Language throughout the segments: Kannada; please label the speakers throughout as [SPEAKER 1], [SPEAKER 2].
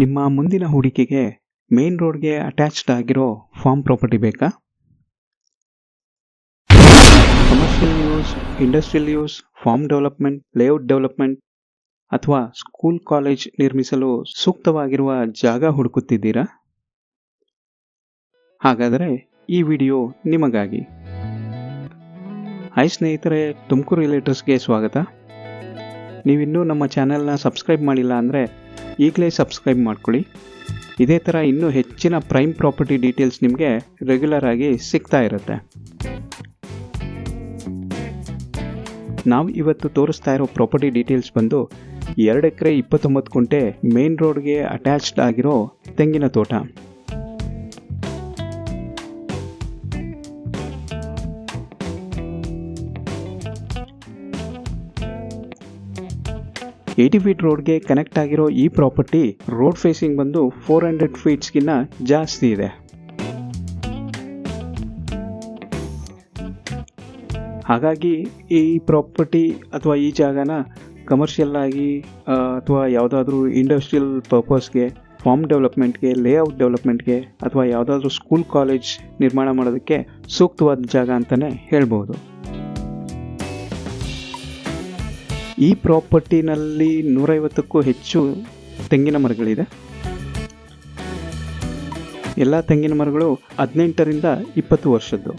[SPEAKER 1] ನಿಮ್ಮ ಮುಂದಿನ ಹೂಡಿಕೆಗೆ ಮೇನ್ ರೋಡ್ಗೆ ಅಟ್ಯಾಚ್ಡ್ ಆಗಿರೋ ಫಾರ್ಮ್ ಪ್ರಾಪರ್ಟಿ ಬೇಕಾ? Commercial use industrial use farm development layout development ಅಥವಾ ಸ್ಕೂಲ್ ಕಾಲೇಜ್ ನಿರ್ಮಿಸಲು ಸೂಕ್ತವಾಗಿರುವ ಜಾಗ ಹುಡುಕುತ್ತಿದ್ದೀರಾ? ಹಾಗಾದರೆ ಈ ವಿಡಿಯೋ ನಿಮಗಾಗಿ. ಹಾಯ್ ಸ್ನೇಹಿತರೆ, ತುಮಕೂರು ರಿಲೇಟರ್ಸ್ಗೆ ಸ್ವಾಗತ. ನೀವಿನ್ನೂ ನಮ್ಮ ಚಾನೆಲ್ನ ಸಬ್ಸ್ಕ್ರೈಬ್ ಮಾಡಿಲ್ಲ ಅಂದರೆ ಈಗಲೇ ಸಬ್ಸ್ಕ್ರೈಬ್ ಮಾಡ್ಕೊಳ್ಳಿ. ಇದೇ ಥರ ಇನ್ನೂ ಹೆಚ್ಚಿನ ಪ್ರೈಮ್ ಪ್ರಾಪರ್ಟಿ ಡೀಟೇಲ್ಸ್ ನಿಮಗೆ ರೆಗ್ಯುಲರ್ ಆಗಿ ಸಿಗ್ತಾ ಇರುತ್ತೆ. ನಾವು ಇವತ್ತು ತೋರಿಸ್ತಾ ಇರೋ ಪ್ರಾಪರ್ಟಿ ಡೀಟೇಲ್ಸ್ ಬಂದು ಎರಡು ಎಕರೆ ಇಪ್ಪತ್ತೊಂಬತ್ತು ಕುಂಟೆ ಮೇನ್ ರೋಡ್ಗೆ ಅಟ್ಯಾಚ್ಡ್ ಆಗಿರೋ ತೆಂಗಿನ ತೋಟ. ಏಯ್ಟಿ ಫೀಟ್ ರೋಡ್ಗೆ ಕನೆಕ್ಟ್ ಆಗಿರೋ ಈ ಪ್ರಾಪರ್ಟಿ ರೋಡ್ ಫೇಸಿಂಗ್ ಬಂದು ಫೋರ್ ಹಂಡ್ರೆಡ್ ಫೀಟ್ಸ್ಗಿನ್ನ ಜಾಸ್ತಿ ಇದೆ. ಹಾಗಾಗಿ ಈ ಪ್ರಾಪರ್ಟಿ ಅಥವಾ ಈ ಜಾಗನ ಕಮರ್ಷಿಯಲ್ ಆಗಿ ಅಥವಾ ಯಾವುದಾದ್ರೂ ಇಂಡಸ್ಟ್ರಿಯಲ್ ಪರ್ಪಸ್ಗೆ ಫಾರ್ಮ್ ಡೆವಲಪ್ಮೆಂಟ್ಗೆ ಲೇಔಟ್ ಡೆವಲಪ್ಮೆಂಟ್ಗೆ ಅಥವಾ ಯಾವುದಾದ್ರೂ ಸ್ಕೂಲ್ ಕಾಲೇಜ್ ನಿರ್ಮಾಣ ಮಾಡೋದಕ್ಕೆ ಸೂಕ್ತವಾದ ಜಾಗ ಅಂತಲೇ ಹೇಳ್ಬೋದು. ಈ ಪ್ರಾಪರ್ಟಿನಲ್ಲಿ ನೂರೈವತ್ತಕ್ಕೂ ಹೆಚ್ಚು ತೆಂಗಿನ ಮರಗಳಿದೆ. ಎಲ್ಲ ತೆಂಗಿನ ಮರಗಳು ಹದಿನೆಂಟರಿಂದ ಇಪ್ಪತ್ತು ವರ್ಷದ್ದು.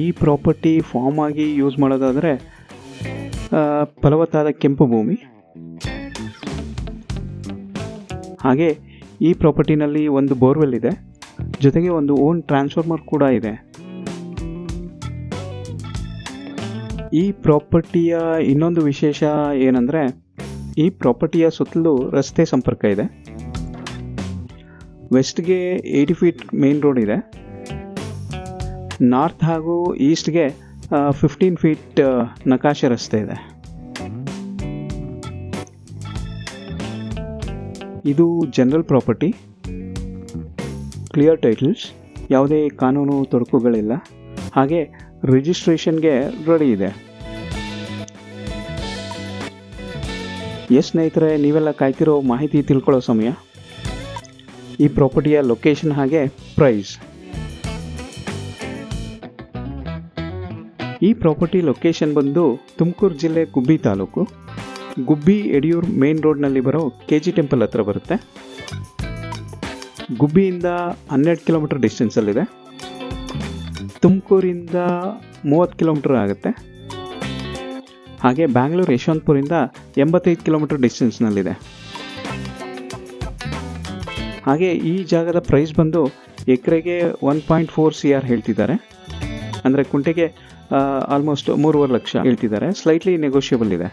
[SPEAKER 1] ಈ ಪ್ರಾಪರ್ಟಿ ಫಾರ್ಮ್ ಆಗಿ ಯೂಸ್ ಮಾಡೋದಾದರೆ ಫಲವತ್ತಾದ ಕೆಂಪು ಭೂಮಿ. ಹಾಗೆ ಈ ಪ್ರಾಪರ್ಟಿನಲ್ಲಿ ಒಂದು ಬೋರ್ವೆಲ್ ಇದೆ. ಜೊತೆಗೆ ಒಂದು ಓನ್ ಟ್ರಾನ್ಸ್ಫಾರ್ಮರ್ ಕೂಡ ಇದೆ. ಈ ಪ್ರಾಪರ್ಟಿಯ ಇನ್ನೊಂದು ವಿಶೇಷ ಏನಂದರೆ, ಈ ಪ್ರಾಪರ್ಟಿಯ ಸುತ್ತಲೂ ರಸ್ತೆ ಸಂಪರ್ಕ ಇದೆ. ವೆಸ್ಟ್ಗೆ ಏಯ್ಟಿ ಫೀಟ್ ಮೇನ್ ರೋಡ್ ಇದೆ. ನಾರ್ತ್ ಹಾಗೂ ಈಸ್ಟ್ಗೆ ಫಿಫ್ಟೀನ್ ಫೀಟ್ ನಕಾಶೆ ರಸ್ತೆ ಇದೆ. ಇದು ಜನರಲ್ ಪ್ರಾಪರ್ಟಿ ಕ್ಲಿಯರ್ ಟೈಟಲ್ಸ್ ಯಾವುದೇ ಕಾನೂನು ತೊಡಕುಗಳಿಲ್ಲ. ಹಾಗೆ ರಿಜಿಸ್ಟ್ರೇಷನ್ಗೆ ರೆಡಿ ಇದೆ. ಎಸ್ ಸ್ನೇಹಿತರೆ, ನೀವೆಲ್ಲ ಕಾಯ್ತಿರೋ ಮಾಹಿತಿ ತಿಳ್ಕೊಳ್ಳೋ ಸಮಯ. ಈ ಪ್ರಾಪರ್ಟಿಯ ಲೊಕೇಶನ್ ಹಾಗೆ ಪ್ರೈಸ್ ಈ ಪ್ರಾಪರ್ಟಿ ಲೊಕೇಶನ್ ಬಂದು ತುಮಕೂರು ಜಿಲ್ಲೆ ಗುಬ್ಬಿ ತಾಲೂಕು. ಗುಬ್ಬಿ ಯಡಿಯೂರು ಮೇನ್ ರೋಡ್ನಲ್ಲಿ ಬರೋ ಕೆ ಜಿ ಟೆಂಪಲ್ ಹತ್ರ ಬರುತ್ತೆ. ಗುಬ್ಬಿಯಿಂದ ಹನ್ನೆರಡು ಕಿಲೋಮೀಟರ್ ಡಿಸ್ಟೆನ್ಸಲ್ಲಿದೆ. ತುಮಕೂರಿಂದ ಮೂವತ್ತು ಕಿಲೋಮೀಟರ್ ಆಗುತ್ತೆ. ಹಾಗೆ ಬ್ಯಾಂಗ್ಳೂರು ಯಶವಂತಪುರಿಂದ ಎಂಬತ್ತೈದು ಕಿಲೋಮೀಟರ್ ಡಿಸ್ಟೆನ್ಸ್ನಲ್ಲಿದೆ. ಹಾಗೆ ಈ ಜಾಗದ ಪ್ರೈಸ್ ಬಂದು ಎಕರೆಗೆ one point four C R ಹೇಳ್ತಿದ್ದಾರೆ. ಅಂದರೆ ಕುಂಟೆಗೆ ಆಲ್ಮೋಸ್ಟ್ ಮೂರುವರೆ ಲಕ್ಷ ಹೇಳ್ತಿದ್ದಾರೆ. ಸ್ಲೈಟ್ಲಿ ನೆಗೋಷಿಯಬಲ್ ಇದೆ.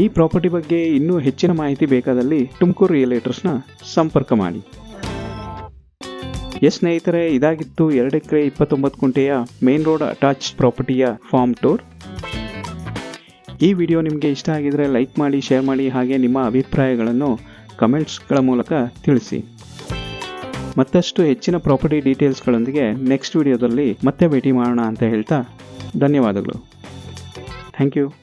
[SPEAKER 1] ಈ ಪ್ರಾಪರ್ಟಿ ಬಗ್ಗೆ ಇನ್ನೂ ಹೆಚ್ಚಿನ ಮಾಹಿತಿ ಬೇಕಾದಲ್ಲಿ ತುಮಕೂರು ರಿಯಲೇಟರ್ಸ್ನ ಸಂಪರ್ಕ ಮಾಡಿ. ಎಸ್ ಸ್ನೇಹಿತರೆ, ಇದಾಗಿತ್ತು ಎರಡು ಎಕರೆ ಇಪ್ಪತ್ತೊಂಬತ್ತು ಕುಂಟೆಯ ಮೇನ್ ರೋಡ್ ಅಟ್ಯಾಚ್ ಪ್ರಾಪರ್ಟಿಯ ಫಾರ್ಮ್ ಟೂರ್. ಈ ವಿಡಿಯೋ ನಿಮಗೆ ಇಷ್ಟ ಆಗಿದರೆ ಲೈಕ್ ಮಾಡಿ, ಶೇರ್ ಮಾಡಿ, ಹಾಗೆ ನಿಮ್ಮ ಅಭಿಪ್ರಾಯಗಳನ್ನು ಕಮೆಂಟ್ಸ್ಗಳ ಮೂಲಕ ತಿಳಿಸಿ. ಮತ್ತಷ್ಟು ಹೆಚ್ಚಿನ ಪ್ರಾಪರ್ಟಿ ಡೀಟೇಲ್ಸ್ಗಳೊಂದಿಗೆ ನೆಕ್ಸ್ಟ್ ವಿಡಿಯೋದಲ್ಲಿ ಮತ್ತೆ ಭೇಟಿ ಮಾಡೋಣ ಅಂತ ಹೇಳ್ತಾ ಧನ್ಯವಾದಗಳು. Thank you.